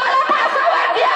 我他妈说我吊